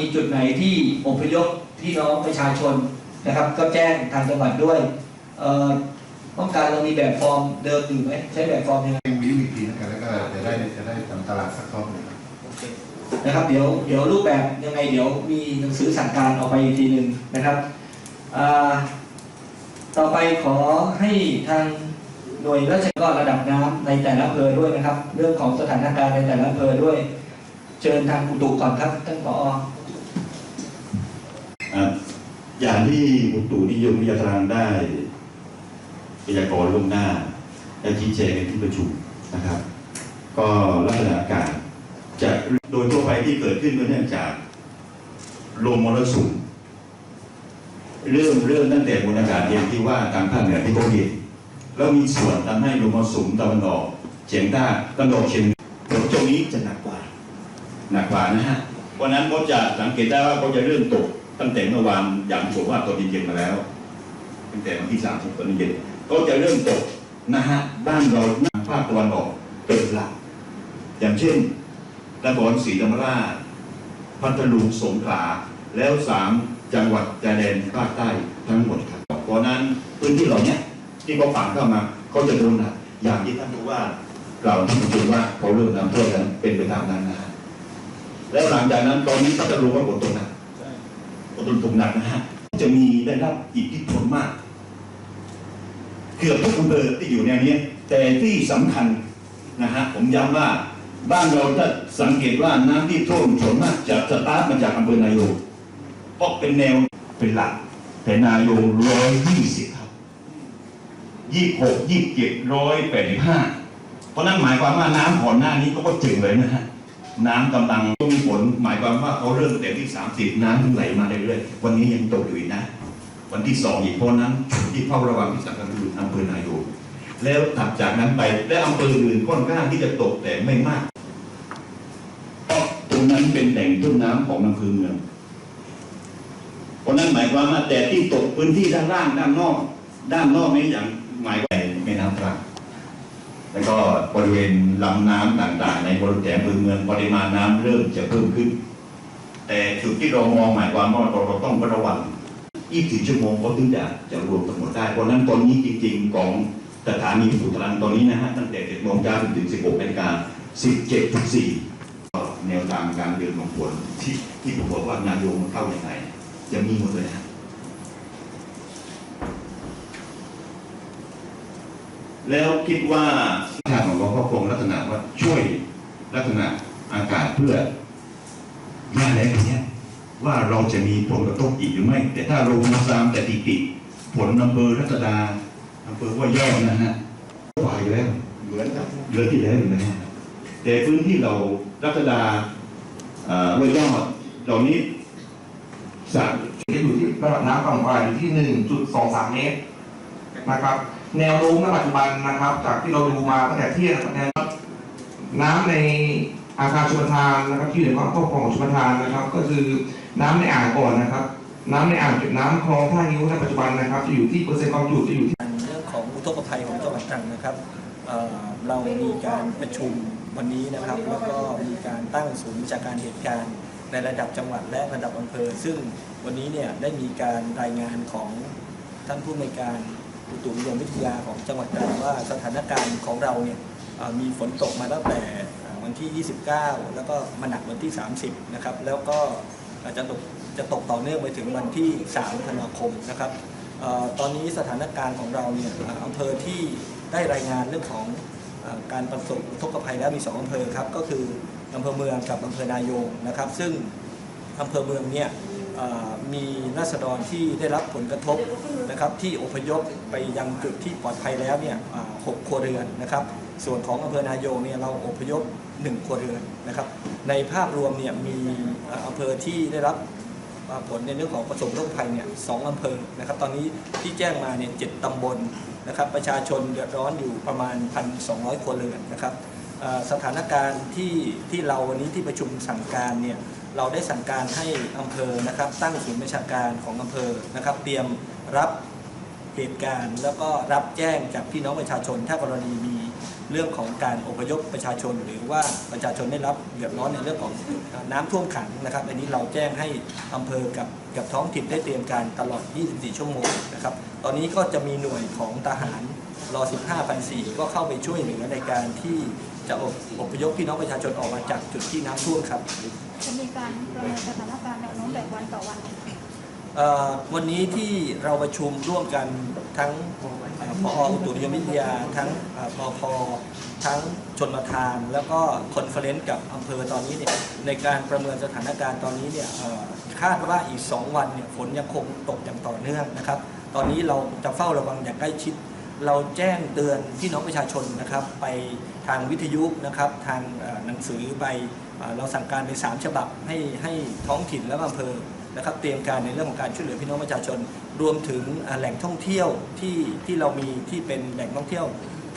มีจุดไหนที่อพยพพี่น้องประชาชนนะครับ ก็แจ้งทางจังหวัดด้วยเอ่อต้องการเรามีแบบฟอร์มเดิมอยู่ไหมใช้แบบฟอร์มยังไงยังมีวิธีนะครับแล้วก็จะได้จะได้ทำตลาดสักรอบหนึ่งครับโอเคนะครับเดี๋ยวเดี๋ยวรูปแบบยังไงเดี๋ยวมีหนังสือสั่งการออกไปอีกทีหนึ่งนะครับอ่าต่อไปขอให้ทางหน่วยราชการก็ระดับน้ำในแต่ละอำเภอด้วยนะครับ เรื่องของสถานการณ์ในแต่ละอำเภอด้วย เชิญทางอุตุก่อนครับท่านผอ อะอย่างที่อุตุนิยมวิทยาทางได้พยากรณ์ล่วงหน้าและชี้แจงในที่ประชุมนะครับ ก็ลักษณะอากาศจะโดยทั่วไปที่เกิดขึ้นก็เนื่องจากลมมรสุมเริ่มเริ่มตั้งแต่มวลอากาศเย็นที่ว่าทางภาคเหนือที่เขาเย็นแล้วมีส่วนทำให้ลมมรสุมตะวันออกเฉียงใต้ตะวันออกเฉียงเหนือฝนช่วงนี้จะหนักกว่า หนักกว่านะฮะวันนั้นเขาจะสังเกตได้ว่าเขาจะเริ่มตก ตั้งแต่เมื่อวานอย่างที่ผมว่าตอนเย็นๆมาแล้ว ตั้งแต่วันที่สามสิบตอนเย็นก็จะเริ่มตกนะฮะบ้านเราทาภาคตะวันออกเป็นหลัก อย่างเช่นนครศรีธรรมราชพัทลุงสงขลาแล้วสามจังหวัดชายแดนภาคใต้ทั้งหมดครับเพราะนั้นพื้นที่เหล่านี้ที่เขาผ่าเข้ามาเขาจะโดนหนักอย่างที่ท่านรู้ว่าเราท่านรู้ว่าเขาเริ่มนำโทษกันเป็นไปตามนั้นนะแล้วหลังจากนั้นตอนนี้พัทลุงก็ฝนตกหนัก ฝนตกหนักนะฮะจะมีได้รับอิทธิพลมาก เกือบทุกอำเภอที่อยู่ในวนี้แต่ที่สำคัญนะฮะผมย้ำว่าบ้านเราถ้าสังเกตว่าน้ำที่ท่วมส่วนมากจะสตาร์ทมาจากอำเภอนายงเพราะเป็นแนวเป็นหลัก แต่นายงร้อยยี่สิบครับยี่หกยี่เจ็ดร้อยแปดสิบห้าเพราะนั้นหมายความว่าน้ำก่อนหน้านี้ก็ก็จึงเลยนะฮะ น้ำกำลังมีฝนหมายความว่าเขาเริ่มแต่ที่ 30 น้ำที่ไหลมาเรื่อยๆวันนี้ยังตกอยู่นะ วันที่สองอีกเพราะนั้นที่เฝ้าระวังที่สำคัญคืออำเภอนายงแล้วถัดจากนั้นไปและอำเภออื่นค่อนข้างที่จะตกแต่ไม่มากตรงนั้นเป็นแหล่งต้นน้ำของอำเภอเมืองเพราะนั้นหมายความว่าแต่ที่ตกพื้นที่ด้านล่างด้านนอก ด้านนอกนี้อย่างหมายว่าแม่น้ำตรัง แล้วก็บริเวณลำน้ำต่าง ๆ ในบริเวณอำเภอเมืองปริมาณน้ำเริ่มจะเพิ่มขึ้น แต่จุดที่เรามองหมายความว่าเราต้องระวัง 24 ชั่วโมงก็ถึงจะจะรวมทั้งหมดได้ เพราะฉะนั้นตอนนี้จริง ๆ ของสถานีสุตรังตอนนี้นะฮะตั้งแต่7โมงเช้าถึง 16นาฬิกา17ถึง4ก็แนวทางการเดินของฝนที่ที่ผมบอกว่านายกมันเข้าอย่างไรจะมีหมดเลยนะ แล้วคิดว่าทางของเราก็คงลักษณะว่าช่วยลักษณะอากาศเพื่อหน้าแล้งเนี้ยว่าเราจะมีผลกระทบอีกหรือไม่ แต่ถ้าเรามาตามแต่ติติผลอำเภอรัตดาอำเภอว่ายอดนะฮะไหวแล้วเหมือนกับเดือนที่แล้วอยู่นะฮะแต่พื้นที่เรารัตดาอ่อว่ายอดเหล่านี้สามจะอยู่ที่ระดับน้ำฝั่งขวาอยู่ที่1.23เมตรนะครับ แนวโน้มณปัจจุบันนะครับ จากที่เราดูมาตั้งแต่เที่ยงนะครับน้ำในอาคารชุมทานนะครับที่อยู่ในความครอบครองของชุมทานนะครับ ก็คือน้ำในอ่างก่อนนะครับ น้ำในอ่างเก็บน้ำคลองท่านิ้วในปัจจุบันนะครับจะอยู่ที่เปอร์เซ็นต์ความจุจะอยู่ที่เรื่องของอุทกภัยของจังหวัดตรังนะครับเเรามีการประชุมวันนี้นะครับ แล้วก็มีการตั้งศูนย์วิชาการเหตุการณ์ในระดับจังหวัดและระดับอำเภอ ซึ่งวันนี้เนี่ยได้มีการรายงานของท่านผู้อำนการ อุตุนิยมวิทยาของจังหวัดตรังว่าสถานการณ์ของเราเนี่ยมีฝนตกมาตั้งแต่วันที่ 29 แล้วก็มาหนักวันที่ 30 นะครับ แล้วก็จะตกจะตกต่อเนื่องไปถึงวันที่ 3 ธันวาคมนะครับตอนนี้สถานการณ์ของเราเนี่ยอำเภอที่ได้รายงานเรื่องของการประสบอุทกภัยแล้วมี 2 อำเภอครับ ก็คืออำเภอเมืองกับอำเภอนายงนะครับ ซึ่งอำเภอเมืองเนี่ย มีราษฎรที่ได้รับผลกระทบนะครับที่อพยพไปยังจุดที่ปลอดภัยแล้วเนี่ยหกครัวเรือนนะครับ ส่วนของอำเภอนายงเนี่ยเราอพยพหนึ่งครัวเรือนนะครับ ในภาพรวมเนี่ยมีอำเภอที่ได้รับผลในเรื่องของประสบโรคภัยเนี่ยสองอำเภอนะครับ ตอนนี้ที่แจ้งมาเนี่ยเจ็ดตำบลนะครับ ประชาชนเดือดร้อนอยู่ประมาณ 1,200 ครัวเรือนนะครับสถานการณ์ที่ที่เราวันนี้ที่ประชุมสั่งการเนี่ย เราได้สั่งการให้อำเภอนะครับตั้งศูนย์ประชาการของอำเภอนะครับ เตรียมรับเหตุการณ์ แล้วก็รับแจ้งจากพี่น้องประชาชน ถ้ากรณีมีเรื่องของการอพยพประชาชน หรือว่าประชาชนได้รับเดือดร้อนในเรื่องของน้ำท่วมขังนะครับ อันนี้เราแจ้งให้อำเภอกับกับท้องถิ่นได้เตรียมการตลอด 24 ชั่วโมงนะครับ ตอนนี้ก็จะมีหน่วยของทหารรอ 15,400ก็เข้าไปช่วยเหลือในการที่ จะออพยพพี่น้องประชาชนออกมาจากจุดที่น้ำท่วมครับ จะมีการประเมินสถานการณ์แนวโน้มแบบวันต่อวัน เอ่อวันนี้ที่เราประชุมร่วมกันทั้งเอ่อพออุตุนิยมวิทยา ทั้งเอ่อปพทั้งชนประทาน แล้วก็คอนเฟอเรนซ์กับอำเภอตอนนี้เนี่ยในการประเมินสถานการณ์ตอนนี้เนี่ยเอ่อคาดว่าอีก 2 วันเนี่ยฝนยังคงตกอย่างต่อเนื่องนะครับ ตอนนี้เราจะเฝ้าระวังอย่างใกล้ชิด เราแจ้งเตือนพี่น้องประชาชนนะครับ ไปทางวิทยุนะครับ ทางหนังสือไปเราสั่งการไปสามฉบับให้ให้ท้องถิ่นและอำเภอนะครับ เตรียมการในเรื่องของการช่วยเหลือพี่น้องประชาชน รวมถึงแหล่งท่องเที่ยวที่ที่เรามีที่เป็นแหล่งท่องเที่ยว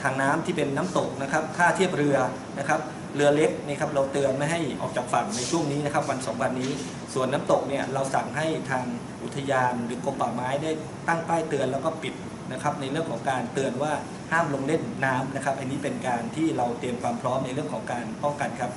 ทางน้ำที่เป็นน้ำตกนะครับท่าเทียบเรือนะครับเรือเล็กนี่ครับเราเตือนไม่ให้ออกจากฝั่งในช่วงนี้นะครับวันสองวันนี้ ส่วนน้ำตกเนี่ยเราสั่งให้ทางอุทยานหรือกรมป่าไม้ได้ตั้งป้ายเตือนแล้วก็ปิด นะครับในเรื่องของการเตือนว่าห้ามลงเล่นน้ำนะครับ อันนี้เป็นการที่เราเตรียมความพร้อมในเรื่องของการป้องกันครับ